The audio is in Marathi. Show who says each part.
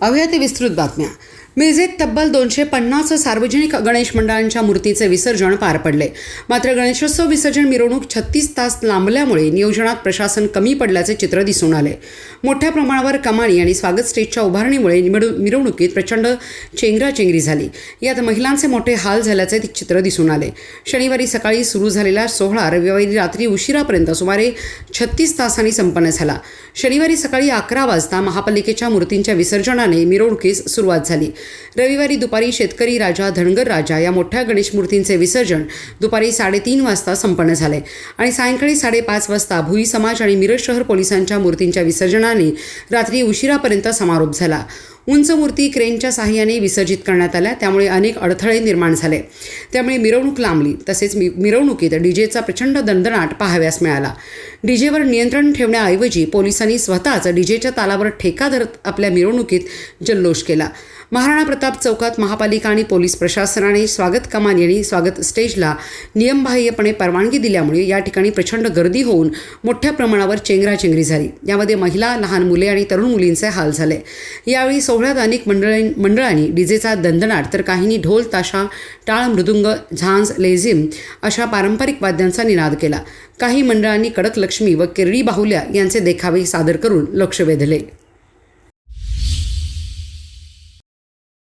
Speaker 1: पाहूया ते विस्तृत बातम्या. मिरजेत तब्बल दोनशे पन्नास सार्वजनिक गणेश मंडळांच्या मूर्तीचे विसर्जन पार पडले. मात्र गणेशोत्सव विसर्जन मिरवणूक छत्तीस तास लांबल्यामुळे नियोजनात प्रशासन कमी पडल्याचे चित्र दिसून आले. मोठ्या प्रमाणावर कमाणी आणि स्वागत स्टेजच्या उभारणीमुळे मिरवणुकीत प्रचंड चेंगराचेंगरी झाली. यात महिलांचे मोठे हाल झाल्याचे चित्र दिसून आले. शनिवारी सकाळी सुरू झालेला सोहळा रविवारी रात्री उशिरापर्यंत सुमारे छत्तीस तासांनी संपन्न झाला. शनिवारी सकाळी अकरा वाजता महापालिकेच्या मूर्तींच्या विसर्जनाने मिरवणुकीस सुरुवात झाली. रविवारी दुपारी शेतकरी राजा धनगर राजा या मोठ्या गणेश मूर्तींचे विसर्जन दुपारी साडेतीन वाजता संपन्न झाले. आणि सायंकाळी साडेपाच वाजता भुई समाज आणि मिरज शहर पोलिसांच्या मूर्तींच्या विसर्जनाने रात्री उशिरापर्यंत समारोप झाला. उंच मूर्ती क्रेनच्या साहाय्याने विसर्जित करण्यात आल्या त्यामुळे अनेक अडथळे निर्माण झाले. त्यामुळे मिरवणूक लांबली तसेच मिरवणुकीत डीजेचा प्रचंड दणदणाट पाहाव्यास मिळाला. डीजेवर नियंत्रण ठेवण्याऐवजी पोलिसांनी स्वतःच डीजेच्या तालावर ठेका धरत आपल्या मिरवणुकीत जल्लोष केला. महाराणा प्रताप चौकात महापालिका आणि पोलीस प्रशासनाने स्वागत कमान यांनी स्वागत स्टेजला नियमबाह्यपणे परवानगी दिल्यामुळे या ठिकाणी प्रचंड गर्दी होऊन मोठ्या प्रमाणावर चेंगराचेंगरी झाली. यामध्ये महिला लहान मुले आणि तरुण मुलींचे हाल झाले. यावेळी सोहळ्यात अनेक मंडळी मंडळांनी डीजेचा दंदनाट तर काहींनी ढोल ताशा टाळ मृदुंग झांज लेझिम अशा पारंपरिक वाद्यांचा निनाद केला. काही मंडळांनी कडक लक्ष्मी व केरळी बाहुल्या यांचे देखावे सादर करून लक्ष वेधले